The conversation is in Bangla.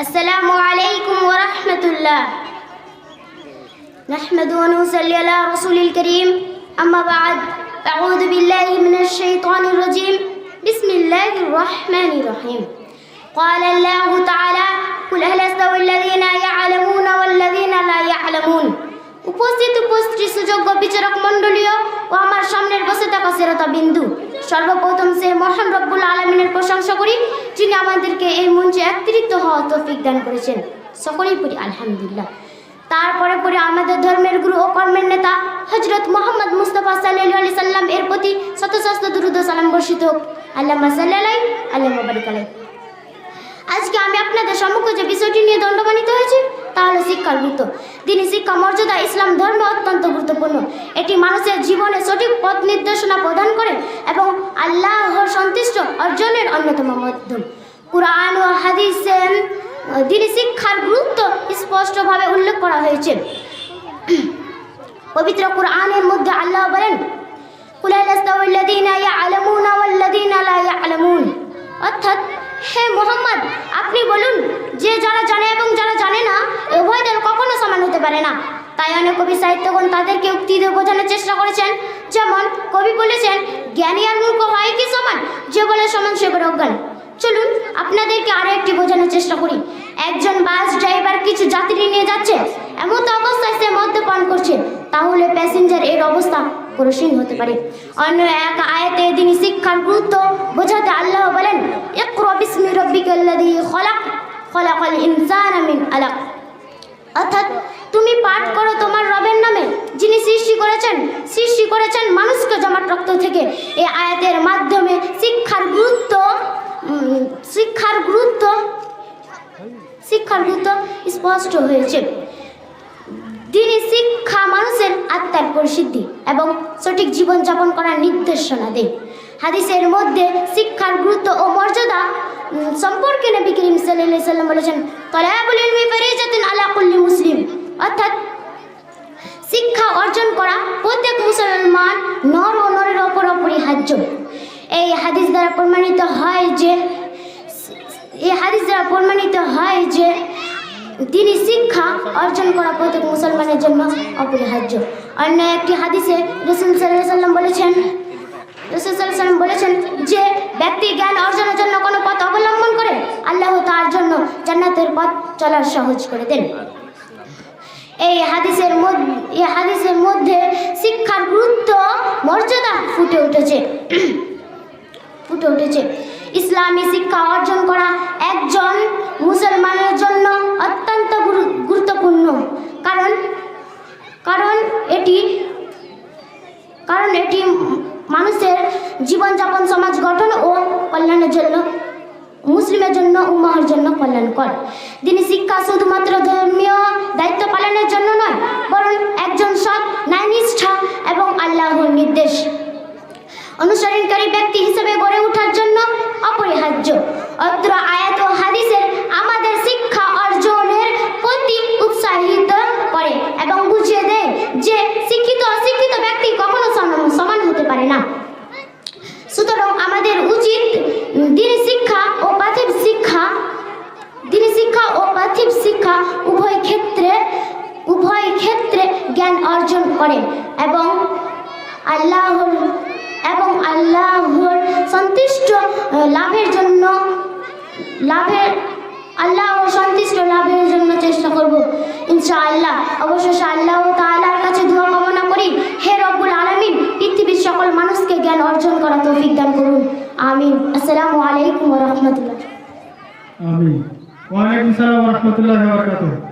السلام عليكم ورحمة الله نحمد ونصلي على رسول الكريم أما بعد أعوذ بالله من الشيطان الرجيم بسم الله الرحمن الرحيم قال الله تعالى قل هل يستوي الذين يعلمون والذين لا يعلمون উপস্থিত উপস্থিত সুযোগ্য বিচারক মণ্ডলীয় ও আমার সামনের বসে থাকা সেরতা বিন্দু সর্বপ্রথম সে মহান রব্বুল আলমিনের প্রশংসা করি যিনি আমাদেরকে এই মঞ্চে একত্রিত হওয়া তৌফিক দান করেছেন। সকলেই পড়ি আলহামদুলিল্লাহ। তারপরে পরে আমাদের ধর্মের গুরু ও কর্মের নেতা হজরত মোহাম্মদ মুস্তফা সাল্লাহ আলি সাল্লাম এর প্রতি শত শত দুরুদ সালাম বর্ষিত হোক। আল্লাহ সাল্লাহ আল্লাহ আজকে আমি আপনাদের সম্মুখে যে বিষয়টি নিয়ে দণ্ডমানিত হয়েছি, তা হলো শিক্ষার গুরুত্ব। দিনী শিক্ষা, মর্যাদা, ইসলাম, ধর্মে অত্যন্ত গুরুত্বপূর্ণ। এটি মানুষের জীবনে সঠিক পথ নির্দেশনা প্রদান করে এবং আল্লাহর সন্তুষ্ট অর্জনের অন্যতম মাধ্যম। কুরআন ও হাদিসে দিনী শিক্ষার গুরুত্ব স্পষ্টভাবে উল্লেখ করা হয়েছে। পবিত্র কুরআনের মধ্যে আল্লাহ বলেন অর্থাৎ, হে মোহাম্মদ, আপনি বলুন, যে যারা জানে এবং যারা জানে না উভয় দল কখনো সমান হতে পারে না। তাই অনেক কবি সাহিত্যগণ তাদেরকে উক্তি দিয়ে বোঝানোর চেষ্টা করেছেন যেমন কবি বলেছেন, জ্ঞানী আর মূর্খ হয় কি সমান? যে বলে সমান সে বলে অজ্ঞান। চলুন, আপনাদেরকে আরও একটি বোঝানোর চেষ্টা করি। একজন বাস ড্রাইভার কিছু যাত্রী নিয়ে যাচ্ছে। এমন তো অবস্থায় সে মদ্যপান করছে। তাহলে প্যাসেঞ্জার এর অবস্থা করসীন হতে পারে। অন্য এক আয়াতে তিনি শিক্ষার গুরুত্ব বোঝাতে আল্লাহ বলেন, ইকরা বিসমি রাব্বিকাল্লাযী খলাক, খলাকাল ইনসানা মিন আলাক। অর্থাৎ তুমি পাঠ করো তোমার রবের নামে, যিনি সৃষ্টি করেছেন সৃষ্টি করেছেন মানুষকে জমাট রক্ত থেকে। এই আয়াতের মাধ্যমে শিক্ষার গুরুত্ব শিক্ষার গুরুত্ব শিক্ষার গুরুত্ব স্পষ্ট হয়েছে। তিনি শিক্ষা মানুষের আত্মার পরিসিদ্ধি এবং সঠিক জীবনযাপন করার নির্দেশনা দেয় হাদিসের মধ্যে শিক্ষার গুরুত্ব ও মর্যাদা সম্পর্কে নবী করিম সাল্লাম বলেছেন আলা কুল্লি মুসলিম অর্থাৎ শিক্ষা অর্জন করা প্রত্যেক মুসলমান নর ও নরের ওপর অপরিহার্য এই হাদিস দ্বারা প্রমাণিত হয় যে, এই হাদিস দ্বারা প্রমাণিত হয় যে তিনি শিক্ষা অর্জন করা প্রত্যেক মুসলমানের জন্য অপরিহার্য। অন্য একটি হাদিসে রসুল সাল্লাম বলেছেন, রসুল সাল্লাম বলেছেন যে, ব্যক্তি জ্ঞান অর্জনের জন্য কোনো পথ অবলম্বন করে আল্লাহ তার জন্য জান্নাতের পথ চলার সহজ করে দেন। এই হাদিসের মধ্যে, এই হাদিসের মধ্যে শিক্ষার গুরুত্ব, মর্যাদা ফুটে উঠেছে। ফুটে উঠেছে ইসলামী শিক্ষা অর্জন করা একজন মুসলমানের জন্য অত্যন্ত গুরুত্বপূর্ণ। কারণ কারণ এটি কারণ এটি মানুষের জীবনযাপন, সমাজ গঠন ও কল্যাণের জন্য, মুসলিমের জন্য, উম্মাহর জন্য কল্যাণকর। তিনি শিক্ষা শুধুমাত্র ধর্মীয় দায়িত্ব পালনের জন্য নয়, বরং একজন সৎ ন্যায়নিষ্ঠা এবং আল্লাহর নির্দেশ। অনুসরণকারী ব্যক্তি হিসেবে গড়ে ওঠার জন্য অপরিহার্য। অত্র আয়াত ও হাদিসের আমাদের শিক্ষা অর্জনের প্রতি উৎসাহিত করে এবং বুঝিয়ে দেয় যে শিক্ষিত অশিক্ষিত ব্যক্তি কখনো সমান- হতে পারে না। সুতরাং আমাদের উচিত দিনী শিক্ষা ও পার্থিব শিক্ষা, দিনী শিক্ষা ও পার্থিব শিক্ষা উভয় ক্ষেত্রে উভয় ক্ষেত্রে জ্ঞান অর্জন করে এবং আল্লাহর আল্লাহর সন্তুষ্ট লাভের জন্য, লাভের, আল্লাহর সন্তুষ্ট লাভের জন্য চেষ্টা করব। ইনশাআল্লাহ, অবশেষে আল্লাহ তাআলার কাছে দোয়া কামনা করি। হে রব্বুল আলামিন, পৃথিবীর সকল মানুষকে জ্ঞান অর্জন করা তৌফিক দান করুন। আমিন। আসসালামু আলাইকুম ওয়া রাহমাতুল্লাহ। আমিন। ওয়ালাইকুম সালাম রহমতুল্লাহ বরকাতুহ।